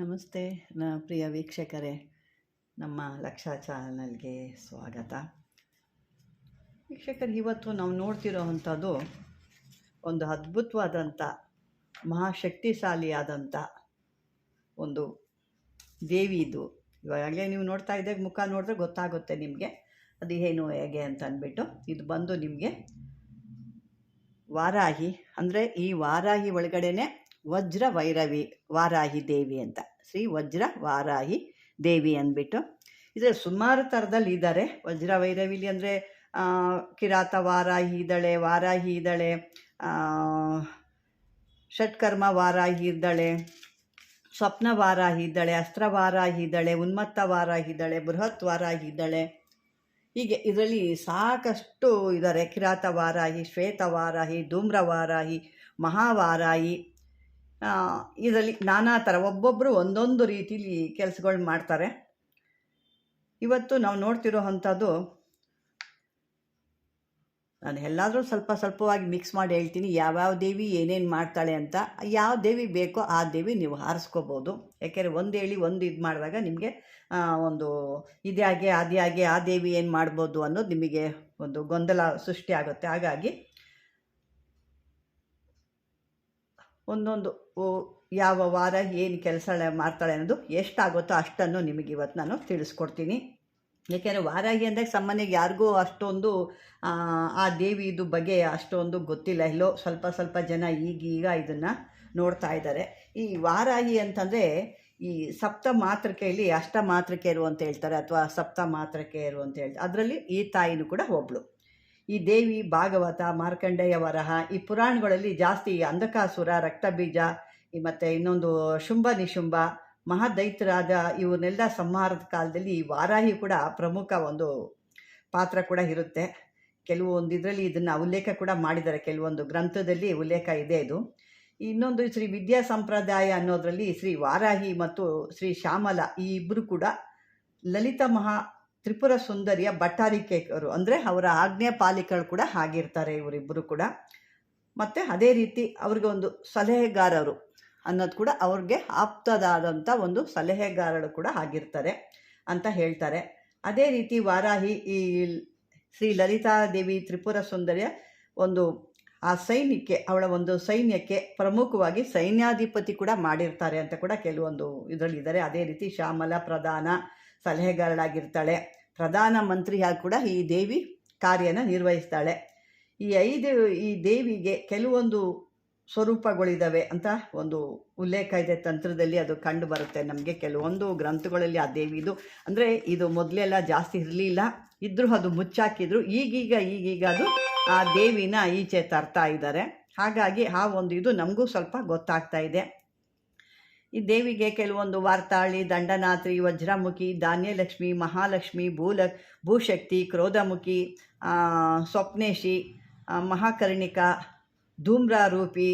ನಮಸ್ತೆ, ನ ಪ್ರಿಯ ವೀಕ್ಷಕರೇ. ನಮ್ಮ ಲಕ್ಷ ಚಾನಲ್ಗೆ ಸ್ವಾಗತ. ವೀಕ್ಷಕರು, ಇವತ್ತು ನಾವು ನೋಡ್ತಿರೋ ಅಂಥದ್ದು ಒಂದು ಅದ್ಭುತವಾದಂಥ, ಮಹಾಶಕ್ತಿಶಾಲಿಯಾದಂಥ ಒಂದು ದೇವಿದು ಇವಾಗಲೇ ನೀವು ನೋಡ್ತಾ ಇದ್ದಾಗ ಮುಖ ನೋಡಿದ್ರೆ ಗೊತ್ತಾಗುತ್ತೆ ನಿಮಗೆ. ಅದು ಏನು, ಹೇಗೆ ಅಂತ ಅಂದ್ಬಿಟ್ಟು. ಇದು ಬಂದು ನಿಮಗೆ ವಾರಾಹಿ, ಅಂದರೆ ಈ ವಾರಾಹಿ ಒಳಗಡೆನೆ ವಜ್ರ ವೈರವಿ, ವಾರಾಹಿ ದೇವಿ ಅಂತ. ಶ್ರೀ ವಜ್ರ ವಾರಾಹಿ ದೇವಿ ಅಂದ್ಬಿಟ್ಟು. ಇದೇ ಸುಮಾರು ಥರದಲ್ಲಿ ಇದ್ದಾರೆ. ವಜ್ರ ವೈರವಿಲಿ ಅಂದರೆ ಕಿರಾತ ವಾರಾಹಿ ಇದ್ದಾಳೆ ವಾರಾಹಿ ಇದ್ದಾಳೆ ಷಟ್ಕರ್ಮ ವಾರಾಹಿ ಇದ್ದಾಳೆ, ಸ್ವಪ್ನ ವಾರಾಹಿ ಇದ್ದಾಳೆ, ಅಸ್ತ್ರ ವಾರಾಹಿ ಇದ್ದಾಳೆ, ಉನ್ಮತ್ತ ವಾರಾಹಿ ಇದ್ದಾಳೆ, ಬೃಹತ್ ವಾರಾಹಿ ಇದ್ದಾಳೆ. ಹೀಗೆ ಇದರಲ್ಲಿ ಸಾಕಷ್ಟು ಇದ್ದಾರೆ. ಕಿರಾತ ವಾರಾಹಿ, ಶ್ವೇತ ವಾರಾಹಿ, ಧೂಮ್ರ ವಾರಾಹಿ, ಮಹಾವಾರಾಹಿ. ಇದರಲ್ಲಿ ನಾನಾ ಥರ ಒಬ್ಬೊಬ್ಬರು ಒಂದೊಂದು ರೀತಿಲಿ ಕೆಲಸಗಳು ಮಾಡ್ತಾರೆ. ಇವತ್ತು ನಾವು ನೋಡ್ತಿರೋ ಅಂಥದ್ದು, ನಾನು ಎಲ್ಲಾದರೂ ಸ್ವಲ್ಪ ಸ್ವಲ್ಪವಾಗಿ ಮಿಕ್ಸ್ ಮಾಡಿ ಹೇಳ್ತೀನಿ, ಯಾವ್ಯಾವ ದೇವಿ ಏನೇನು ಮಾಡ್ತಾಳೆ ಅಂತ, ಯಾವ ದೇವಿ ಬೇಕೋ ಆ ದೇವಿ ನೀವು ಹಾರಿಸ್ಕೋಬೋದು. ಯಾಕೆಂದರೆ ಒಂದು ಹೇಳಿ ಒಂದು ಇದು ಮಾಡಿದಾಗ ನಿಮಗೆ ಒಂದು ಇದಾಗೆ ಅದ್ಯಾಗೆ, ಆ ದೇವಿ ಏನು ಮಾಡ್ಬೋದು ಅನ್ನೋದು ನಿಮಗೆ ಒಂದು ಗೊಂದಲ ಸೃಷ್ಟಿ ಆಗುತ್ತೆ. ಹಾಗಾಗಿ ಒಂದೊಂದು ಯಾವ ವಾರ ಏನು ಕೆಲಸ ಮಾಡ್ತಾಳೆ ಅನ್ನೋದು ಎಷ್ಟಾಗುತ್ತೋ ಅಷ್ಟನ್ನು ನಿಮಗೆ ಇವತ್ತು ನಾನು ತಿಳಿಸ್ಕೊಡ್ತೀನಿ. ಏಕೆಂದರೆ ವಾರಾಹಿ ಅಂದಾಗ ಸಾಮಾನ್ಯವಾಗಿ ಯಾರಿಗೂ ಅಷ್ಟೊಂದು, ಆ ದೇವಿದು ಬಗ್ಗೆ ಅಷ್ಟೊಂದು ಗೊತ್ತಿಲ್ಲ. ಇಲ್ಲೋ ಸ್ವಲ್ಪ ಸ್ವಲ್ಪ ಜನ ಈಗೀಗ ಇದನ್ನು ನೋಡ್ತಾ ಇದ್ದಾರೆ. ಈ ವಾರಾಹಿ ಅಂತಂದರೆ ಈ ಸಪ್ತ ಮಾತೃಕೆಯಲ್ಲಿ ಅಷ್ಟ ಮಾತೃಕೆಯರು ಅಂತ ಹೇಳ್ತಾರೆ, ಅಥವಾ ಸಪ್ತ ಮಾತೃಕೆಯರು ಅಂತ ಹೇಳ್ತಾರೆ. ಅದರಲ್ಲಿ ಈ ತಾಯಿನೂ ಕೂಡ ಒಬ್ಬಳು ಈ ದೇವಿ, ಭಾಗವತ ಮಾರ್ಕಂಡೇಯ ವರಹ ಈ ಪುರಾಣಗಳಲ್ಲಿ ಜಾಸ್ತಿ ಅಂಧಕಾಸುರ, ರಕ್ತಬೀಜ ಮತ್ತು ಇನ್ನೊಂದು ಶುಂಭ ನಿಶುಂಭ, ಮಹಾದೈತ್ಯರಾದ ಇವನ್ನೆಲ್ಲ ಸಂಹಾರದ ಕಾಲದಲ್ಲಿ ಈ ವಾರಾಹಿ ಕೂಡ ಪ್ರಮುಖ ಒಂದು ಪಾತ್ರ ಕೂಡ ಇರುತ್ತೆ. ಕೆಲವೊಂದು ಇದರಲ್ಲಿ ಇದನ್ನು ಉಲ್ಲೇಖ ಕೂಡ ಮಾಡಿದ್ದಾರೆ. ಕೆಲವೊಂದು ಗ್ರಂಥದಲ್ಲಿ ಉಲ್ಲೇಖ ಇದೆ ಇದು. ಇನ್ನೊಂದು ಶ್ರೀ ವಿದ್ಯಾ ಸಂಪ್ರದಾಯ ಅನ್ನೋದರಲ್ಲಿ ಶ್ರೀ ವಾರಾಹಿ ಮತ್ತು ಶ್ರೀ ಶ್ಯಾಮಲ ಈ ಇಬ್ಬರು ಕೂಡ ಲಲಿತ ಮಹಾ ತ್ರಿಪುರ ಸುಂದರಿಯ ಬಟ್ಟಾರಿಕೆಯವರು ಅಂದರೆ ಅವರ ಆಜ್ಞೆ ಪಾಲಿಕರು ಕೂಡ ಆಗಿರ್ತಾರೆ ಇವರಿಬ್ಬರು ಕೂಡ. ಮತ್ತು ಅದೇ ರೀತಿ ಅವ್ರಿಗೆ ಒಂದು ಸಲಹೆಗಾರರು ಅನ್ನೋದು ಕೂಡ ಅವ್ರಿಗೆ ಆಪ್ತದಾದಂಥ ಒಂದು ಸಲಹೆಗಾರರು ಕೂಡ ಆಗಿರ್ತಾರೆ ಅಂತ ಹೇಳ್ತಾರೆ. ಅದೇ ರೀತಿ ವಾರಾಹಿ ಈ ಶ್ರೀ ಲಲಿತಾದೇವಿ ತ್ರಿಪುರ ಸುಂದರಿಯ ಒಂದು ಆ ಸೈನ್ಯಕ್ಕೆ, ಅವಳ ಒಂದು ಸೈನ್ಯಕ್ಕೆ ಪ್ರಮುಖವಾಗಿ ಸೈನ್ಯಾಧಿಪತಿ ಕೂಡ ಮಾಡಿರ್ತಾರೆ ಅಂತ ಕೂಡ ಕೆಲವೊಂದು ಇದರಲ್ಲಿದ್ದಾರೆ ಅದೇ ರೀತಿ ಶ್ಯಾಮಲ ಪ್ರಧಾನ ಸಲಹೆಗಾರಳಾಗಿರ್ತಾಳೆ ಪ್ರಧಾನ ಮಂತ್ರಿಯಾಗಿ ಕೂಡ ಈ ದೇವಿ ಕಾರ್ಯನ ನಿರ್ವಹಿಸ್ತಾಳೆ. ಈ ಐದು, ಈ ದೇವಿಗೆ ಕೆಲವೊಂದು ಸ್ವರೂಪಗಳಿದ್ದಾವೆ ಅಂತ ಒಂದು ಉಲ್ಲೇಖ ಇದೆ ತಂತ್ರದಲ್ಲಿ, ಅದು ಕಂಡು ಬರುತ್ತೆ ನಮಗೆ. ಕೆಲವೊಂದು ಗ್ರಂಥಗಳಲ್ಲಿ ಆ ದೇವಿದು ಅಂದರೆ ಇದು ಮೊದಲೆಲ್ಲ ಜಾಸ್ತಿ ಇರಲಿಲ್ಲ. ಇದ್ದರೂ ಅದು ಮುಚ್ಚಾಕಿದ್ರು. ಈಗೀಗ ಈಗೀಗ ಅದು ಆ ದೇವಿನ ಈಚೆ ತರ್ತಾ ಇದ್ದಾರೆ. ಹಾಗಾಗಿ ಆ ಒಂದು ಇದು ನಮಗೂ ಸ್ವಲ್ಪ ಗೊತ್ತಾಗ್ತಾ ಇದೆ. ಈ ದೇವಿಗೆ ಕೆಲವೊಂದು ವಾರ್ತಾಳಿ, ದಂಡನಾತ್ರಿ, ವಜ್ರಮುಖಿ, ಧಾನ್ಯಲಕ್ಷ್ಮಿ, ಮಹಾಲಕ್ಷ್ಮಿ ಭೂಲ ಭೂಶಕ್ತಿ, ಕ್ರೋಧಮುಖಿ ಸ್ವಪ್ನೇಶಿ ಮಹಾಕರ್ಣಿಕ, ಧೂಮ್ರಾರೂಪಿ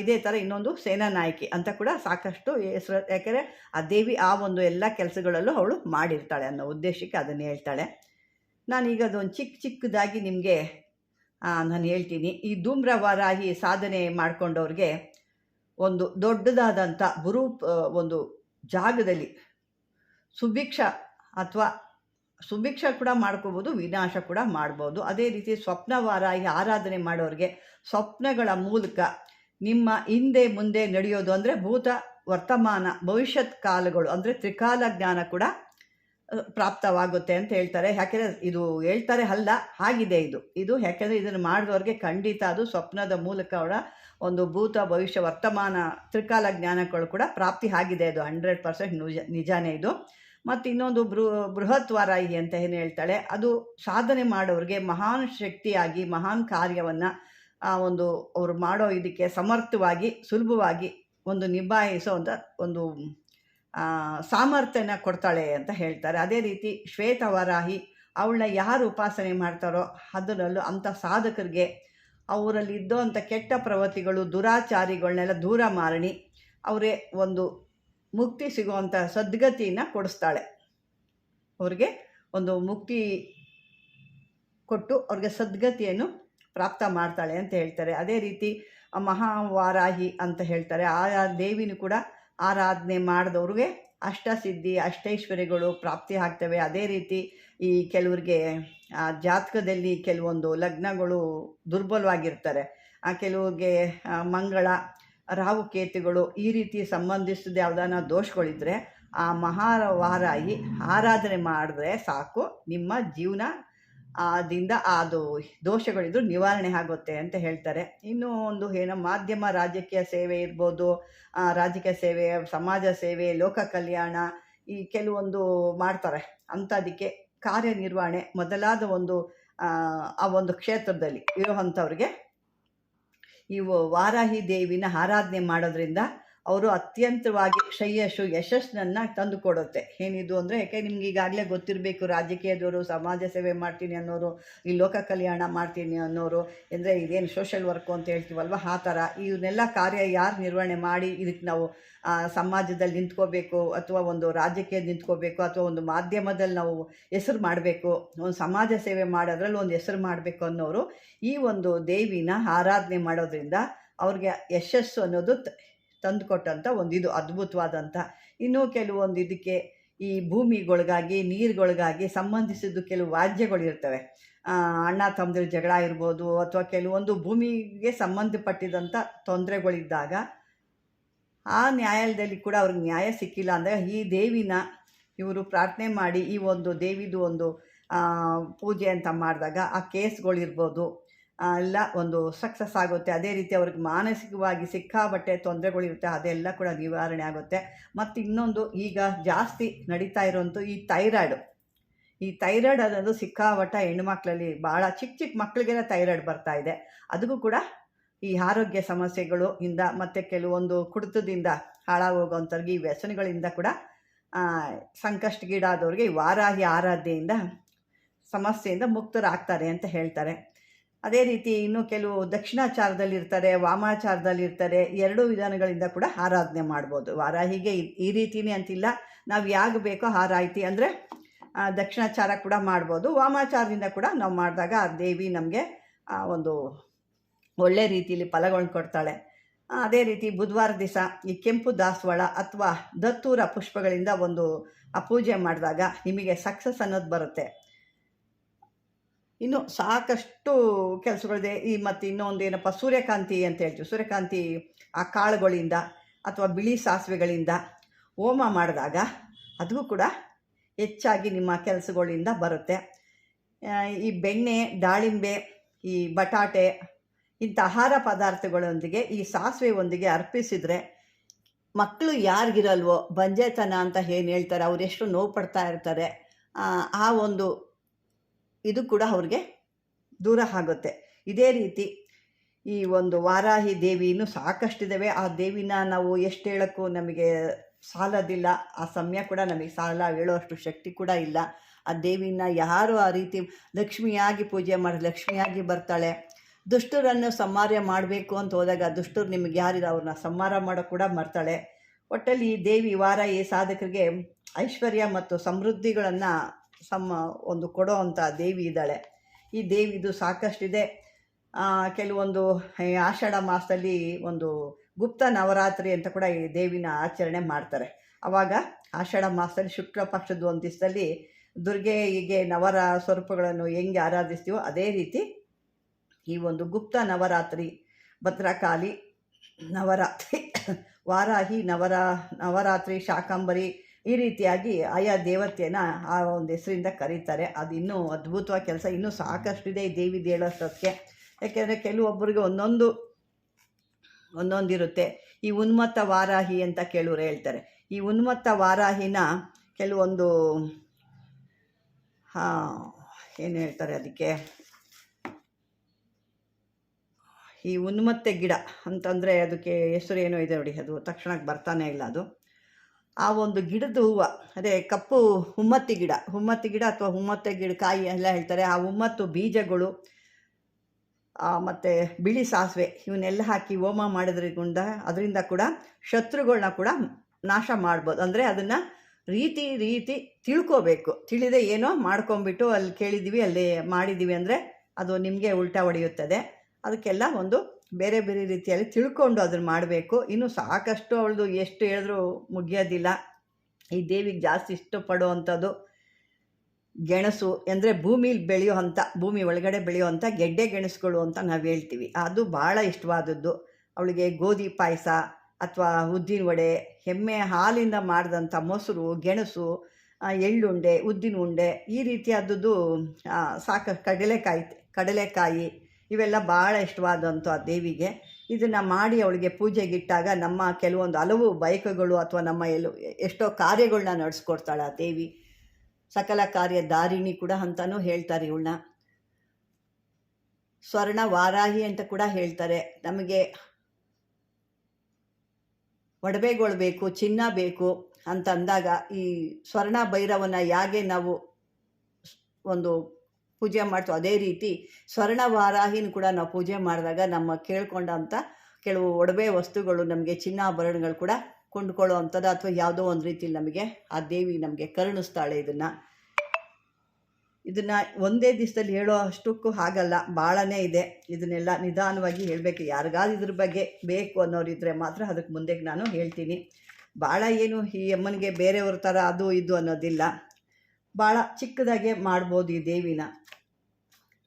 ಇದೇ ಥರ ಇನ್ನೊಂದು ಸೇನಾ ನಾಯಕಿ ಅಂತ ಕೂಡ ಸಾಕಷ್ಟು ಹೆಸರು, ಯಾಕೆಂದರೆ ಆ ದೇವಿ ಆ ಒಂದು ಎಲ್ಲ ಕೆಲಸಗಳಲ್ಲೂ ಅವಳು ಮಾಡಿರ್ತಾಳೆ ಅನ್ನೋ ಉದ್ದೇಶಕ್ಕೆ ಅದನ್ನು ಹೇಳ್ತಾಳೆ. ನಾನೀಗ ಅದೊಂದು ಚಿಕ್ಕ ಚಿಕ್ಕದಾಗಿ ನಿಮಗೆ ನಾನು ಹೇಳ್ತೀನಿ. ಈ ಧೂಮ್ರವಾರಾಹಿ ಸಾಧನೆ ಮಾಡ್ಕೊಂಡವ್ರಿಗೆ ಒಂದು ದೊಡ್ಡದಾದಂಥ ಗುರು ಒಂದು ಜಾಗದಲ್ಲಿ ಸುಭಿಕ್ಷ ಅಥವಾ ಸುಭಿಕ್ಷ ಕೂಡ ಮಾಡ್ಕೋಬೋದು, ವಿನಾಶ ಕೂಡ ಮಾಡ್ಬೋದು. ಅದೇ ರೀತಿ ಸ್ವಪ್ನವಾರಾಹಿ ಆರಾಧನೆ ಮಾಡೋರಿಗೆ ಸ್ವಪ್ನಗಳ ಮೂಲಕ ನಿಮ್ಮ ಹಿಂದೆ ಮುಂದೆ ನಡೆಯೋದು ಅಂದರೆ ಭೂತ ವರ್ತಮಾನ, ಭವಿಷ್ಯತ್ ಕಾಲಗಳು ಅಂದರೆ ತ್ರಿಕಾಲ ಜ್ಞಾನ ಕೂಡ ಪ್ರಾಪ್ತವಾಗುತ್ತೆ ಅಂತ ಹೇಳ್ತಾರೆ. ಯಾಕೆಂದರೆ ಇದು ಹೇಳ್ತಾರೆ ಅಲ್ಲ, ಆಗಿದೆ ಇದು. ಇದು ಯಾಕೆಂದರೆ ಇದನ್ನು ಮಾಡಿದವ್ರಿಗೆ ಖಂಡಿತ ಅದು ಸ್ವಪ್ನದ ಮೂಲಕ ಅವರ ಒಂದು ಭೂತ ಭವಿಷ್ಯ ವರ್ತಮಾನ ತ್ರಿಕಾಲ ಜ್ಞಾನಗಳು ಕೂಡ ಪ್ರಾಪ್ತಿ ಆಗಿದೆ. ಅದು ಹಂಡ್ರೆಡ್ ಪರ್ಸೆಂಟ್ ನಿಜ, ನಿಜಾನೇ ಇದು. ಮತ್ತು ಇನ್ನೊಂದು ಬೃ, ಬೃಹತ್ ವಾರಾಹಿ ಅಂತ ಏನು ಹೇಳ್ತಾಳೆ, ಅದು ಸಾಧನೆ ಮಾಡೋರಿಗೆ ಮಹಾನ್ ಶಕ್ತಿಯಾಗಿ, ಮಹಾನ್ ಕಾರ್ಯವನ್ನು, ಆ, ಒಂದು ಅವರು ಮಾಡೋ ಇದಕ್ಕೆ ಸಮರ್ಥವಾಗಿ, ಸುಲಭವಾಗಿ ಒಂದು ನಿಭಾಯಿಸೋ ಅಂತ ಒಂದು ಸಾಮರ್ಥ್ಯನ ಕೊಡ್ತಾಳೆ ಅಂತ ಹೇಳ್ತಾರೆ. ಅದೇ ರೀತಿ ಶ್ವೇತವರಾಹಿ, ಅವಳನ್ನ ಯಾರು ಉಪಾಸನೆ ಮಾಡ್ತಾರೋ ಅದರಲ್ಲೂ ಅಂಥ ಸಾಧಕರಿಗೆ ಅವರಲ್ಲಿ ಇದ್ದೋಂಥ ಕೆಟ್ಟ ಪ್ರವೃತ್ತಿಗಳು ದುರಾಚಾರಿಗಳನ್ನೆಲ್ಲ ದೂರ ಮಾರಣಿ. ಅವರೇ ಒಂದು ಮುಕ್ತಿ ಸಿಗುವಂಥ ಸದ್ಗತಿಯನ್ನು ಕೊಡಿಸ್ತಾಳೆ. ಅವ್ರಿಗೆ ಒಂದು ಮುಕ್ತಿ ಕೊಟ್ಟು ಅವ್ರಿಗೆ ಸದ್ಗತಿಯನ್ನು ಪ್ರಾಪ್ತ ಮಾಡ್ತಾಳೆ ಅಂತ ಹೇಳ್ತಾರೆ. ಅದೇ ರೀತಿ ಮಹಾವಾರಾಹಿ ಅಂತ ಹೇಳ್ತಾರೆ. ಆ ದೇವಿನೂ ಕೂಡ ಆರಾಧನೆ ಮಾಡಿದವ್ರಿಗೆ ಅಷ್ಟಸಿದ್ಧಿ, ಅಷ್ಟೈಶ್ವರ್ಯಗಳು ಪ್ರಾಪ್ತಿ ಆಗ್ತವೆ. ಅದೇ ರೀತಿ ಈ ಕೆಲವ್ರಿಗೆ, ಆ ಜಾತಕದಲ್ಲಿ ಕೆಲವೊಂದು ಲಗ್ನಗಳು ದುರ್ಬಲವಾಗಿರ್ತಾರೆ ಆ ಕೆಲವ್ರಿಗೆ ಮಂಗಳ ಮಂಗಳ ರಾಹುಕೇತುಗಳು ಈ ರೀತಿ ಸಂಬಂಧಿಸಿದ ಯಾವ್ದಾನ ದೋಷಗಳಿದ್ರೆ ಆ ಮಹಾವಾರಾಯಿ ಆರಾಧನೆ ಮಾಡಿದ್ರೆ ಸಾಕು. ನಿಮ್ಮ ಜೀವನ ಆದಿಂದ ಅದು ದೋಷಗಳಿದ್ರು ನಿವಾರಣೆ ಆಗುತ್ತೆ ಅಂತ ಹೇಳ್ತಾರೆ. ಇನ್ನೂ ಒಂದು ಏನೋ ಮಾಧ್ಯಮ, ರಾಜಕೀಯ ಸೇವೆ ಇರ್ಬೋದು ರಾಜಕೀಯ ಸೇವೆ, ಸಮಾಜ ಸೇವೆ, ಲೋಕ ಕಲ್ಯಾಣ ಈ ಕೆಲವೊಂದು ಮಾಡ್ತಾರೆ. ಅಂಥದಕ್ಕೆ ಕಾರ್ಯನಿರ್ವಹಣೆ ಮೊದಲಾದ ಒಂದು, ಆ ಒಂದು ಕ್ಷೇತ್ರದಲ್ಲಿ ಇರುವಂಥವ್ರಿಗೆ ಇವು ವಾರಾಹಿ ದೇವಿನ ಆರಾಧನೆ ಮಾಡೋದ್ರಿಂದ ಅವರು ಅತ್ಯಂತವಾಗಿ ಶ್ರೇಯಸ್ಸು, ಯಶಸ್ಸನ್ನು ತಂದು ಕೊಡುತ್ತೆ ಏನಿದು ಅಂದರೆ, ಯಾಕೆ ನಿಮ್ಗೆ ಈಗಾಗಲೇ ಗೊತ್ತಿರಬೇಕು ರಾಜಕೀಯದವರು ಸಮಾಜ ಸೇವೆ ಮಾಡ್ತೀನಿ ಅನ್ನೋರು, ಈ ಲೋಕ ಕಲ್ಯಾಣ ಮಾಡ್ತೀನಿ ಅನ್ನೋರು, ಅಂದರೆ ಇದೇನು ಸೋಷಲ್ ವರ್ಕು ಅಂತ ಹೇಳ್ತೀವಲ್ವ? ಆ ಥರ. ಇವನ್ನೆಲ್ಲ ಕಾರ್ಯ ಯಾರು ನಿರ್ವಹಣೆ ಮಾಡಿ ಇದಕ್ಕೆ ನಾವು ಸಮಾಜದಲ್ಲಿ ನಿಂತ್ಕೋಬೇಕು, ಅಥವಾ ಒಂದು ರಾಜಕೀಯ ನಿಂತ್ಕೋಬೇಕು, ಅಥವಾ ಒಂದು ಮಾಧ್ಯಮದಲ್ಲಿ ನಾವು ಹೆಸರು ಮಾಡಬೇಕು, ಒಂದು ಸಮಾಜ ಸೇವೆ ಮಾಡೋದ್ರಲ್ಲಿ ಒಂದು ಹೆಸರು ಮಾಡಬೇಕು ಅನ್ನೋರು ಈ ಒಂದು ದೇವಿನ ಆರಾಧನೆ ಮಾಡೋದ್ರಿಂದ ಅವ್ರಿಗೆ ಯಶಸ್ಸು ಅನ್ನೋದು ತಂದುಕೊಟ್ಟಂಥ ಒಂದು ಇದು ಅದ್ಭುತವಾದಂಥ ಇನ್ನೂ ಕೆಲವೊಂದು ಇದಕ್ಕೆ ಈ ಭೂಮಿಗೊಳಗಾಗಿ ನೀರುಗಳಿಗಾಗಿ ಸಂಬಂಧಿಸಿದ್ದು ಕೆಲವು ವಾದ್ಯಗಳು ಇರ್ತವೆ. ಆ, ಅಣ್ಣ ತಮ್ಮದ್ರ ಜಗಳ ಇರ್ಬೋದು ಅಥವಾ ಕೆಲವೊಂದು ಭೂಮಿಗೆ ಸಂಬಂಧಪಟ್ಟಿದಂಥ ತೊಂದರೆಗಳಿದ್ದಾಗ ಆ ನ್ಯಾಯಾಲಯದಲ್ಲಿ ಕೂಡ ಅವ್ರಿಗೆ ನ್ಯಾಯ ಸಿಕ್ಕಿಲ್ಲ ಅಂದರೆ ಈ ದೇವಿನ ಇವರು ಪ್ರಾರ್ಥನೆ ಮಾಡಿ ಈ ಒಂದು ದೇವಿದು ಒಂದು ಪೂಜೆ ಅಂತ ಮಾಡಿದಾಗ ಆ ಕೇಸ್ಗಳಿರ್ಬೋದು. ಎಲ್ಲ ಒಂದು ಸಕ್ಸಸ್ ಆಗುತ್ತೆ. ಅದೇ ರೀತಿ ಅವ್ರಿಗೆ ಮಾನಸಿಕವಾಗಿ ಸಿಕ್ಕಾಬಟ್ಟೆ ತೊಂದರೆಗಳಿರುತ್ತೆ. ಅದೆಲ್ಲ ಕೂಡ ನಿವಾರಣೆ ಆಗುತ್ತೆ. ಮತ್ತು ಇನ್ನೊಂದು, ಈಗ ಜಾಸ್ತಿ ನಡೀತಾ ಇರೋಂಥ ಈ ಥೈರಾಯ್ಡು ಈ ಥೈರಾಯ್ಡ್ ಅನ್ನೋದು ಸಿಕ್ಕಾಬಟ್ಟ ಹೆಣ್ಮಕ್ಳಲ್ಲಿ ಭಾಳ ಚಿಕ್ಕ ಚಿಕ್ಕ ಮಕ್ಕಳಿಗೆಲ್ಲ ಥೈರಾಯ್ಡ್ ಬರ್ತಾ ಇದೆ. ಅದಕ್ಕೂ ಕೂಡ ಈ ಆರೋಗ್ಯ ಸಮಸ್ಯೆಗಳು ಇಂದ ಮತ್ತು ಕೆಲವೊಂದು ಕುಡಿತದಿಂದ ಹಾಳಾಗೋಗೋಂಥವ್ರಿಗೆ ಈ ವ್ಯಸನಗಳಿಂದ ಕೂಡ ಸಂಕಷ್ಟಗೀಡಾದವ್ರಿಗೆ ವಾರಾಹಿ ಆರಾಧನೆಯಿಂದ ಸಮಸ್ಯೆಯಿಂದ ಮುಕ್ತರಾಗ್ತಾರೆ ಅಂತ ಹೇಳ್ತಾರೆ. ಅದೇ ರೀತಿ ಇನ್ನು ಕೆಲವು ದಕ್ಷಿಣಾಚಾರದಲ್ಲಿ ವಾಮಾಚಾರದಲ್ಲಿರ್ತಾರೆ ಎರಡೂ ವಿಧಾನಗಳಿಂದ ಕೂಡ ಆರಾಧನೆ ಮಾಡ್ಬೋದು. ವಾರ ಈ- ಈ ರೀತಿನೇ ಅಂತಿಲ್ಲ. ನಾವು ಯಾಗ ಬೇಕೋ ಆ ರೀತಿ ಅಂದರೆ ದಕ್ಷಿಣಾಚಾರ ಕೂಡ ಮಾಡ್ಬೋದು. ವಾಮಾಚಾರದಿಂದ ಕೂಡ ನಾವು ಮಾಡಿದಾಗ ಆ ದೇವಿ ನಮಗೆ ಒಂದು ಒಳ್ಳೆ ರೀತಿಯಲ್ಲಿ ಫಲಗಳನ್ನ ಕೊಡ್ತಾಳೆ. ಅದೇ ರೀತಿ ಬುಧವಾರ ದಿವಸ ಈ ಕೆಂಪು ದಾಸವಾಳ ಅಥವಾ ದತ್ತೂರ ಪುಷ್ಪಗಳಿಂದ ಒಂದು ಆ ಪೂಜೆ ಮಾಡಿದಾಗ ನಿಮಗೆ ಸಕ್ಸಸ್ ಅನ್ನೋದು ಬರುತ್ತೆ. ಇನ್ನು ಸಾಕಷ್ಟು ಕೆಲಸಗಳಿದೆ. ಈ ಮತ್ತು ಇನ್ನೊಂದು ಏನಪ್ಪ, ಸೂರ್ಯಕಾಂತಿ ಅಂತ ಹೇಳ್ತೀವಿ. ಸೂರ್ಯಕಾಂತಿ ಆ ಕಾಳುಗಳಿಂದ ಅಥವಾ ಬಿಳಿ ಸಾಸಿವೆಗಳಿಂದ ಹೋಮ ಮಾಡಿದಾಗ ಅದು ಕೂಡ ಹೆಚ್ಚಾಗಿ ನಿಮ್ಮ ಕೆಲಸಗಳಿಂದ ಬರುತ್ತೆ. ಈ ಬೆಣ್ಣೆ, ದಾಳಿಂಬೆ, ಈ ಬಟಾಟೆ, ಇಂಥ ಆಹಾರ ಪದಾರ್ಥಗಳೊಂದಿಗೆ ಈ ಸಾಸಿವೆ ಒಂದಿಗೆ ಅರ್ಪಿಸಿದರೆ ಮಕ್ಕಳು ಯಾರಿಗಿರಲ್ವೋ, ಬಂಜೆತನ ಅಂತ ಏನು ಹೇಳ್ತಾರೆ ಅವರೆಷ್ಟು ನೋವು ಪಡ್ತಾ ಇರ್ತಾರೆ. ಆ ಒಂದು ಇದು ಕೂಡ ಅವ್ರಿಗೆ ದೂರ ಆಗುತ್ತೆ. ಇದೇ ರೀತಿ ಈ ಒಂದು ವಾರಾಹಿ ದೇವಿನೂ ಸಾಕಷ್ಟಿದ್ದಾವೆ ಆ ದೇವಿನ ನಾವು ಎಷ್ಟು ಹೇಳೋಕ್ಕೂ ನಮಗೆ ಸಾಲದಿಲ್ಲ. ಆ ಸಮಯ ಕೂಡ ನಮಗೆ ಸಾಲ ಹೇಳೋಷ್ಟು ಶಕ್ತಿ ಕೂಡ ಇಲ್ಲ. ಆ ದೇವಿನ ಯಾರು ಆ ರೀತಿ ಲಕ್ಷ್ಮಿಯಾಗಿ ಪೂಜೆ ಮಾಡಿ, ಲಕ್ಷ್ಮಿಯಾಗಿ ಬರ್ತಾಳೆ, ದುಷ್ಟರನ್ನು ಸಂಹಾರ ಮಾಡಬೇಕು ಅಂತ ಹೋದಾಗ ದುಷ್ಟರು ನಿಮಗೆ ಯಾರಿದೆ ಅವ್ರನ್ನ ಸಂಹಾರ ಮಾಡೋ ಕೂಡ ಮರ್ತಾಳೆ. ಒಟ್ಟಲ್ಲಿ ಈ ದೇವಿ ವಾರ ಈ ಸಾಧಕರಿಗೆ ಐಶ್ವರ್ಯ ಮತ್ತು ಸಮೃದ್ಧಿಗಳನ್ನು ಸಮ ಒಂದು ಕೊಡೋ ಅಂಥ ದೇವಿ ಇದ್ದಾಳೆ. ಈ ದೇವಿದು ಸಾಕಷ್ಟಿದೆ. ಕೆಲವೊಂದು ಆಷಾಢ ಮಾಸದಲ್ಲಿ ಒಂದು ಗುಪ್ತ ನವರಾತ್ರಿ ಅಂತ ಕೂಡ ಈ ದೇವಿನ ಆಚರಣೆ ಮಾಡ್ತಾರೆ. ಆವಾಗ ಆಷಾಢ ಮಾಸದಲ್ಲಿ ಶುಕ್ಲ ಪಕ್ಷದ ಒಂದು ದಿವಸದಲ್ಲಿ ದುರ್ಗೆಗೆ ನವರ ಸ್ವರೂಪಗಳನ್ನು ಹೆಂಗೆ ಆರಾಧಿಸ್ತೀವೋ ಅದೇ ರೀತಿ ಈ ಒಂದು ಗುಪ್ತ ನವರಾತ್ರಿ, ಭದ್ರಕಾಳಿ ನವರಾತ್ರಿ, ವಾರಾಹಿ ನವರ, ನವರಾತ್ರಿ, ಶಾಕಾಂಬರಿ ಈ ರೀತಿಯಾಗಿ ಆಯಾ ದೇವತೆನ ಆ ಒಂದು ಹೆಸರಿಂದ ಕರೀತಾರೆ. ಅದು ಇನ್ನೂ ಅದ್ಭುತವಾದ ಕೆಲಸ, ಇನ್ನೂ ಸಾಕಷ್ಟಿದೆ ಈ ದೇವಿ ಹೇಳೋಷ್ಟೊತ್ತಿಗೆ ಯಾಕೆಂದರೆ ಕೆಲವೊಬ್ಬರಿಗೆ ಒಂದೊಂದು, ಒಂದೊಂದಿರುತ್ತೆ. ಈ ಉನ್ಮತ್ತ ವಾರಾಹಿ ಅಂತ ಕೆಲವರು ಹೇಳ್ತಾರೆ. ಈ ಉನ್ಮತ್ತ ವಾರಾಹಿನ ಕೆಲವೊಂದು ಏನು ಹೇಳ್ತಾರೆ ಅದಕ್ಕೆ? ಈ ಉನ್ಮತ್ತೆ ಗಿಡ ಅಂತಂದರೆ ಅದಕ್ಕೆ ಹೆಸರು ಏನೋ ಇದೆ ನೋಡಿ, ಅದು ತಕ್ಷಣಕ್ಕೆ ಬರ್ತಾನೆ ಇಲ್ಲ ಅದು. ಆ ಒಂದು ಗಿಡದ ಹೂವು, ಅದೇ ಕಪ್ಪು ಹುಮ್ಮತ್ತಿ ಗಿಡ ಹುಮ್ಮತ್ತಿ ಗಿಡ ಅಥವಾ ಹುಮ್ಮತ್ತೆ ಗಿಡ ಕಾಯಿ ಎಲ್ಲ ಹೇಳ್ತಾರೆ, ಆ ಹುಮ್ಮತ್ತು ಬೀಜಗಳು ಮತ್ತು ಬಿಳಿ ಸಾಸಿವೆ, ಇವನ್ನೆಲ್ಲ ಹಾಕಿ ಹೋಮ ಮಾಡೋದ್ರಿಂದ, ಅದರಿಂದ ಕೂಡ ಶತ್ರುಗಳನ್ನ ಕೂಡ ನಾಶ ಮಾಡ್ಬೋದು. ಅಂದರೆ ಅದನ್ನು ರೀತಿ ರೀತಿ ತಿಳ್ಕೋಬೇಕು. ತಿಳಿದೇ ಏನೋ ಮಾಡ್ಕೊಂಬಿಟ್ಟು ಅಲ್ಲಿ ಕೇಳಿದ್ದೀವಿ, ಅಲ್ಲಿ ಮಾಡಿದ್ದೀವಿ ಅಂದರೆ ಅದು ನಿಮಗೆ ಉಲ್ಟಾ ಹೊಡೆಯುತ್ತದೆ. ಅದಕ್ಕೆಲ್ಲ ಒಂದು ಬೇರೆ ಬೇರೆ ರೀತಿಯಲ್ಲಿ ತಿಳ್ಕೊಂಡು ಅದನ್ನು ಮಾಡಬೇಕು. ಇನ್ನು ಸಾಕಷ್ಟು ಅವಳದು ಎಷ್ಟು ಹೇಳಿದ್ರೂ ಮುಗಿಯೋದಿಲ್ಲ. ಈ ದೇವಿಗೆ ಜಾಸ್ತಿ ಇಷ್ಟಪಡುವಂಥದ್ದು ಗೆಣಸು ಅಂದರೆ ಭೂಮಿಲಿ ಬೆಳೆಯೋ ಅಂಥ ಭೂಮಿ ಒಳಗಡೆ ಬೆಳೆಯೋ ಅಂಥ ಗೆಡ್ಡೆ ಗೆಣಸುಗಳು ಅಂತ ನಾವು ಹೇಳ್ತೀವಿ. ಅದು ಭಾಳ ಇಷ್ಟವಾದದ್ದು. ಅವಳಿಗೆ ಗೋಧಿ ಪಾಯಸ ಅಥವಾ ಉದ್ದಿನ ವಡೆ ಎಮ್ಮೆ ಹಾಲಿಂದ ಮಾಡಿದಂಥ ಮೊಸರು, ಗೆಣಸು ಎಳ್ಳುಂಡೆ, ಉದ್ದಿನ ಉಂಡೆ ಈ ರೀತಿಯಾದದ್ದು ಸಾಕ, ಕಡಲೆಕಾಯಿ ಕಡಲೆಕಾಯಿ ಇವೆಲ್ಲ ಭಾಳ ಇಷ್ಟವಾದಂಥ ದೇವಿಗೆ. ಇದನ್ನು ಮಾಡಿ ಅವಳಿಗೆ ಪೂಜೆಗಿಟ್ಟಾಗ ನಮ್ಮ ಕೆಲವೊಂದು ಹಲವು ಬೈಕಗಳು ಅಥವಾ ನಮ್ಮ ಎಲ್ಲೋ ಎಷ್ಟೋ ಕಾರ್ಯಗಳನ್ನ ನಡೆಸ್ಕೊಡ್ತಾಳೆ ಆ ದೇವಿ. ಸಕಲ ಕಾರ್ಯ ದಾರಿಣಿ ಕೂಡ ಅಂತಲೂ ಹೇಳ್ತಾರೆ ಇವಳನ್ನ. ಸ್ವರ್ಣ ವಾರಾಹಿ ಅಂತ ಕೂಡ ಹೇಳ್ತಾರೆ. ನಮಗೆ ಒಡವೆಗಳು ಬೇಕು, ಚಿನ್ನ ಬೇಕು ಅಂತ ಅಂದಾಗ ಈ ಸ್ವರ್ಣ ಭೈರವನ ಹೇಗೆ ನಾವು ಒಂದು ಪೂಜೆ ಮಾಡ್ತೀವಿ ಅದೇ ರೀತಿ ಸ್ವರ್ಣ ವಾರಾಹಿನ ಕೂಡ ನಾವು ಪೂಜೆ ಮಾಡಿದಾಗ ನಮ್ಮ ಕೇಳ್ಕೊಂಡಂಥ ಕೆಲವು ಒಡವೆ ವಸ್ತುಗಳು ನಮಗೆ ಚಿನ್ನಾಭರಣಗಳು ಕೂಡ ಕೊಂಡ್ಕೊಳ್ಳೋ ಅಂಥದ್ದು ಅಥವಾ ಯಾವುದೋ ಒಂದು ರೀತಿಯಲ್ಲಿ ನಮಗೆ ಆ ದೇವಿ ನಮಗೆ ಕರುಣಿಸ್ತಾಳೆ ಇದನ್ನು. ಇದನ್ನು ಒಂದೇ ದಿವಸದಲ್ಲಿ ಹೇಳೋ ಅಷ್ಟಕ್ಕೂ ಆಗಲ್ಲ ಭಾಳನೇ ಇದೆ. ಇದನ್ನೆಲ್ಲ ನಿಧಾನವಾಗಿ ಹೇಳಬೇಕು. ಯಾರಿಗಾದ್ರು ಇದ್ರ ಬಗ್ಗೆ ಬೇಕು ಅನ್ನೋರಿದ್ರೆ ಮಾತ್ರ ಅದಕ್ಕೆ ಮುಂದೆ ನಾನು ಹೇಳ್ತೀನಿ. ಭಾಳ ಏನು ಈ ಅಮ್ಮನಿಗೆ ಬೇರೆಯವ್ರ ಥರ ಅದು ಇದು ಅನ್ನೋದಿಲ್ಲ. ಭಾಳ ಚಿಕ್ಕದಾಗೆ ಮಾಡ್ಬೋದು ಈ ದೇವಿನ.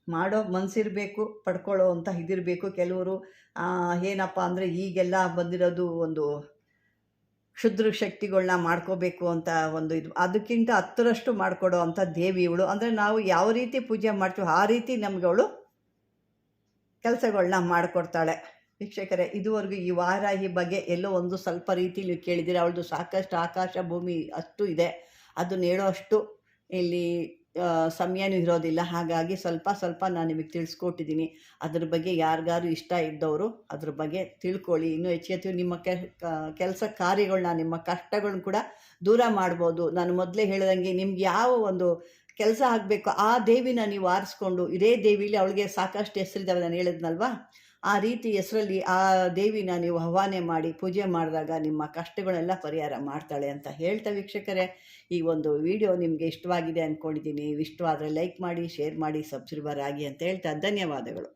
ಮಾಡೋ ಮನಸ್ಸಿರಬೇಕು ಪಡ್ಕೊಳ್ಳೋ ಅಂತ ಇದಿರಬೇಕು ಕೆಲವರು. ಏನಪ್ಪ ಅಂದರೆ ಈಗೆಲ್ಲ ಬಂದಿರೋದು ಒಂದು ಕ್ಷುದ್ರ ಶಕ್ತಿಗಳನ್ನ ಮಾಡ್ಕೋಬೇಕು ಅಂತ ಒಂದು ಇದು. ಅದಕ್ಕಿಂತ ಹತ್ತರಷ್ಟು ಮಾಡಿಕೊಡೋ ದೇವಿ ಇವಳು. ಅಂದರೆ ನಾವು ಯಾವ ರೀತಿ ಪೂಜೆ ಮಾಡ್ತೀವೋ ಆ ರೀತಿ ನಮ್ಗೆ ಅವಳು ಕೆಲಸಗಳನ್ನ ಮಾಡಿಕೊಡ್ತಾಳೆ. ವೀಕ್ಷಕರೇ, ಇದುವರೆಗೂ ಈ ವಾರಾಹಿ ಬಗ್ಗೆ ಎಲ್ಲೋ ಒಂದು ಸ್ವಲ್ಪ ರೀತಿ ನೀವು ಅವಳದು ಸಾಕಷ್ಟು ಆಕಾಶ ಭೂಮಿ ಅಷ್ಟು ಇದೆ. ಅದನ್ನ ಹೇಳೋ ಅಷ್ಟು ಇಲ್ಲಿ ಸಮಯನೂ ಇರೋದಿಲ್ಲ. ಹಾಗಾಗಿ ಸ್ವಲ್ಪ ಸ್ವಲ್ಪ ನಾನು ನಿಮಗೆ ತಿಳಿಸ್ಕೊಟ್ಟಿದ್ದೀನಿ ಅದ್ರ ಬಗ್ಗೆ ಯಾರಿಗಾರು ಇಷ್ಟ ಇದ್ದವರು ಅದ್ರ ಬಗ್ಗೆ ತಿಳ್ಕೊಳ್ಳಿ. ಇನ್ನೂ ಹೆಚ್ಚು ನಿಮ್ಮ ಕೆಲಸ ಕಾರ್ಯಗಳನ್ನ ನಿಮ್ಮ ಕಷ್ಟಗಳನ್ನ ಕೂಡ ದೂರ ಮಾಡ್ಬೋದು. ನಾನು ಮೊದಲೇ ಹೇಳಿದಂಗೆ ನಿಮ್ಗೆ ಯಾವ ಒಂದು ಕೆಲಸ ಆಗಬೇಕು ಆ ದೇವಿನ ನೀವು ಆರಿಸ್ಕೊಂಡು, ಇದೇ ದೇವಿಲಿ ಅವಳಿಗೆ ಸಾಕಷ್ಟು ಹೆಸರಿದ್ದಾವೆ ನಾನು ಹೇಳಿದ್ನಲ್ವಾ? ಆ ರೀತಿ ಹೆಸರಲ್ಲಿ ಆ ದೇವಿನ ನೀವು ಹವಾನೆ ಮಾಡಿ ಪೂಜೆ ಮಾಡಿದಾಗ ನಿಮ್ಮ ಕಷ್ಟಗಳೆಲ್ಲ ಪರಿಹಾರ ಮಾಡ್ತಾಳೆ ಅಂತ ಹೇಳ್ತಾ ವೀಕ್ಷಕರೇ. ಈ ಒಂದು ವಿಡಿಯೋ ನಿಮಗೆ ಇಷ್ಟವಾಗಿದೆ ಅಂದ್ಕೊಂಡಿದ್ದೀನಿ ಇಷ್ಟವಾದರೆ ಲೈಕ್ ಮಾಡಿ, ಶೇರ್ ಮಾಡಿ, ಸಬ್ಸ್ಕ್ರೈಬರ್ ಆಗಿ ಅಂತ ಹೇಳ್ತಾ ಧನ್ಯವಾದಗಳು.